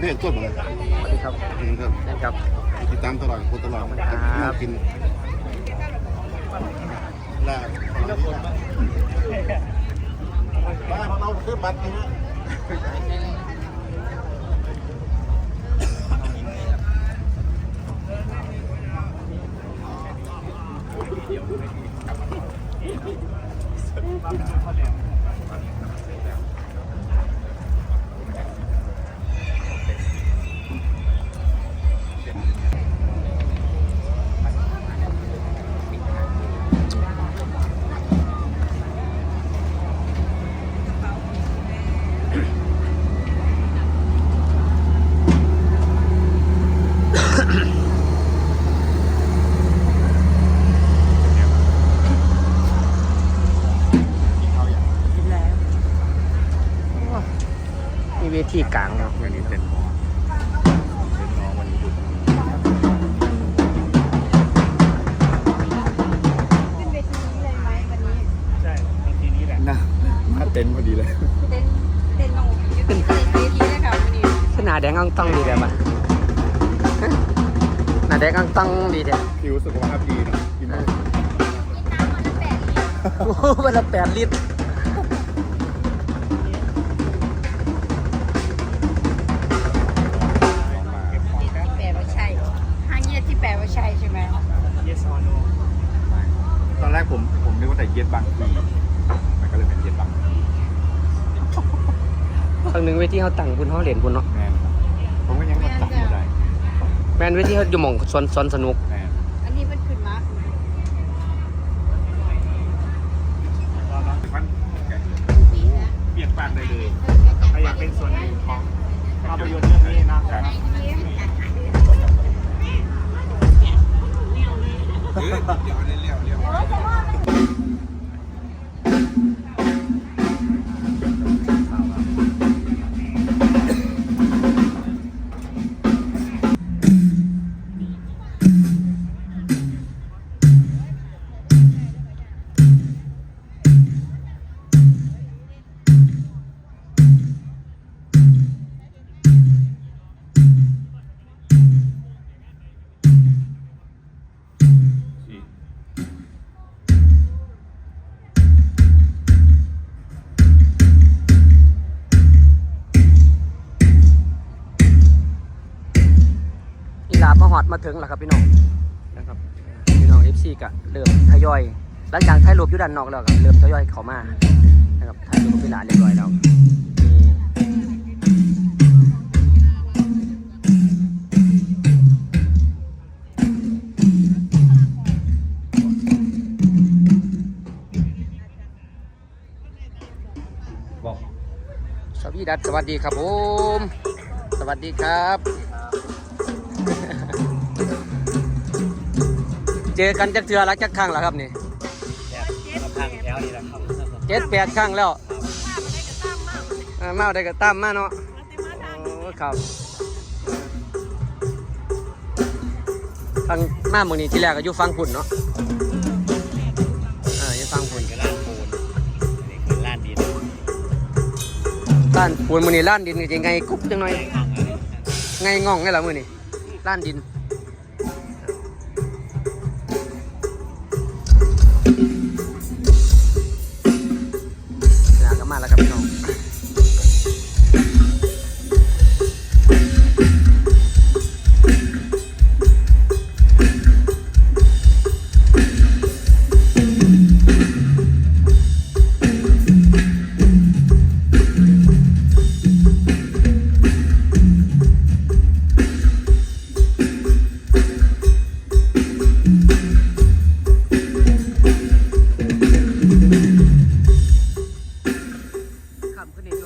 ไม่เพลต้นเลยสวัสดีครับอืมครับเล่นครับ ติดตามตลอดคนตลอดครับน่ากินลาบบ้านของเราซื้อบัตรนะฮะกิน งอ่องต้องดีเด้อผิวสุขภาพดีนะกินได้โอ้โหวันละแปดลิตรแปลว่าใช่ห้างเงียที่แปลว่าใช่ใช่ไหมตอนแรกผมผมนึกว่าแต่เย็ดบางทีมันก็เลยเป็นเย็ดบางทีครั้งหนึ่งเวทีเขาตั้งบุญเขาเหรียญบุญเนาะแมนผมก็ยังมาตัดไม่ได้ แมนเวทีเขาอยู่หม่องสวนสวนสนุก แมนอันนี้มันขึ้นมามันเปลี่ยนปานได้เลยถ้าอยากเป็นส่วนหนึ่งของภาพยนตร์เรื่องนี้นะอีหลาบมาห ดมาถึงแล้วครับพี่น้องนะครับพี่น้องเอฟซีก็เริ่มทยอยหลังจากถ่ายรูปอยู่ด้านนอกแล้วก็เริ่มทยอยเข้ามานะครับถ่ายรูปกับพี่หลาเรียบร้อยแล้วนี่สวัสดีดัสสวัสดีครับผม สวัสดีครับ เจอกันจักเทือรักจักครั้งแล้วครับนี่ทางแถวนี้แหละครับเจ็ดแปดครั้งแล้วเออมาได้ก็ตามมาเนาะโอ้ครับทางมาเมืองนี้ที่แรกก็อยู่ฟังพุ่นเนาะเอออยู่ฟังพุ่นก็ล้านปูนอันนี้คือล้านดินล้านปูนมือนี้ล้านดินก็จะไงกุ๊บจังหน่อยทางอันนี้ไงง่องไงล่ะมือนี้ล้านดิน thank you.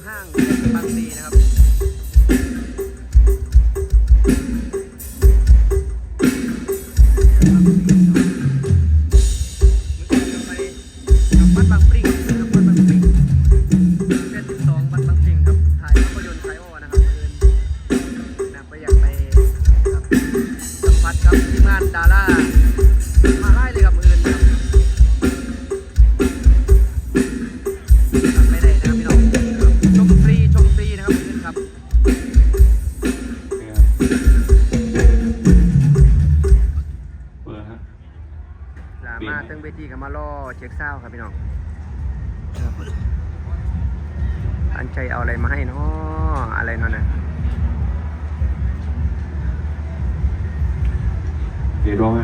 ห้างบางพลีนะครับ เวทีกับมาล่อเช็คเศร้าครับพี่น้องครับอันใจเอาอะไรมาให้เนาะอะไรเนาะนะเดี๋ยวร้องไหม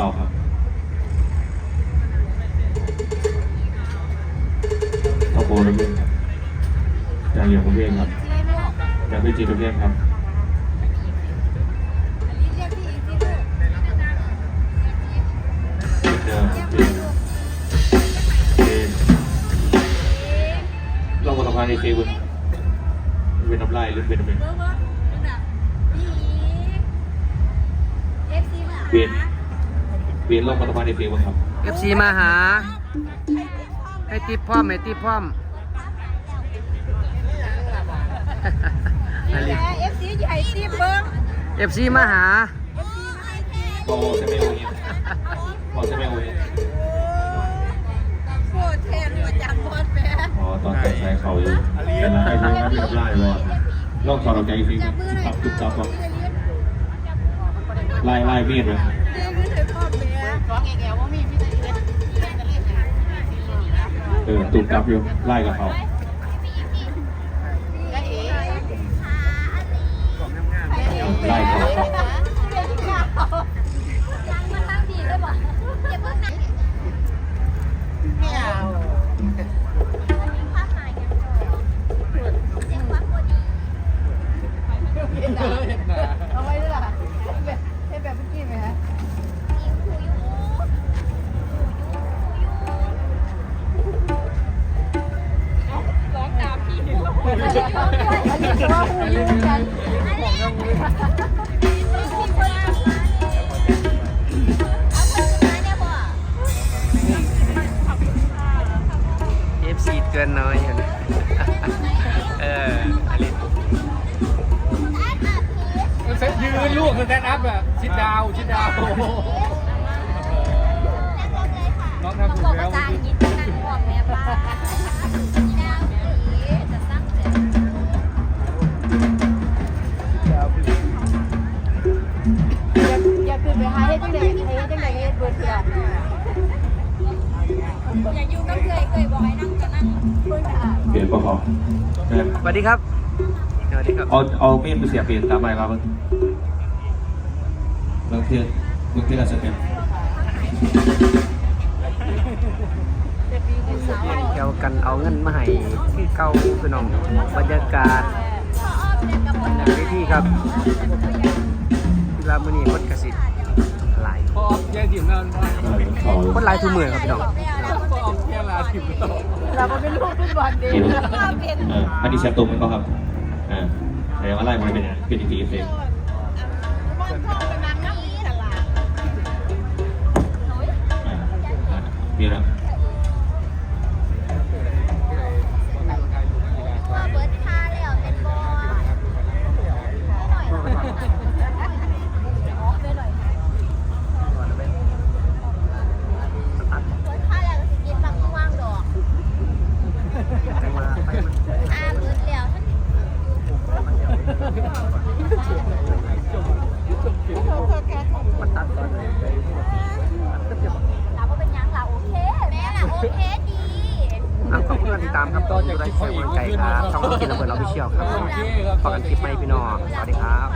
เปาครับตะโกนระเบียงครับอย่างเหยียบระเบียงครับอย่างไม่จีระเบียงครับเกพี่อีกที่ลูกเดิมเดิมเดิมลองมาทำงานในเซเว่นเป็นน้ำลายหรือเป็นอะไรเบอร์เบอร์นั่นน่ะพี่เอฟซีมาเวียน เวียนลองมาทำงานในเซเว่นครับเอฟซีมาหา ให้ติปพร้อมให้ติปพร้อมอะไรเอฟซีใหญ่ซีเบิ้งเอฟซีมาหาพอใช่ไหมโอ้ยพอใช่ไหมโอ้ยโคตรแทนประจำบอสแม่อ๋อตอนใช้เขาอยู่เป็นอะไรเป็นอะไรเป็นน้ำลายวอดลองถอดออกจากอีกทีตับตุบตับวะไล่ไล่เมียดเลย เรียกมือถือพ่อแม่ขอแก่ๆว่ามีพี่ตะเกียบเออตุบตับอยู่ไล่กับเขาและเอ๋ไล่เขา กินน้อยอยู่นะเอออะไรเซ็ตยืนลูกคือแซตอัพแบบชิดดาวชิดดาวน้องทำถูกแล้วจางยินกันหอมแม่ป้าดาวสีจะสร้างเสร็จอย่าขึ้นไปหาเฮ็ดจังได๋เฮ็ดจังได๋เฮ็ดเบิดเถื่ออย่าอยู่กับเคยเคย อะเปลี่ยนปะเขาเออสวัสดีครับสวัสดีครับ เอาเอาเมียดไปเสียบเปลี่ยนตามไปครับมึงบางทีบางทีเราจะเป็นเกี่ยวกันเอาเงินมาให้ที่เก่าพี่น้องบรรยากาศในเวทีครับเวลามื้อนี้คนกสิหลายพอแย่ถิ่มแล้วเออเขาคนหลายทุกมื้อครับพี่น้อง เราก็เป็นลูกฟุตบอลเด้เห็นเราเป็นเอออันนี้แชร์ตุ้มมันก็ครับอ่าแต่ว่าไล่มันเป็นเป็นอีกทีเองบอลเข้าไปมันน้ำนี้ตลาดอ่าอ่านี่นะ เราเป็นยังเราโอเคแม่ล่ะโอเคดี อ่ขอบคุณที่ติดตามครับผมได้เสียงหัวครับช่องกินระเบิดเราพิเชียวครับขอกันคลิปใหม่พี่น้องสวัสดีครับ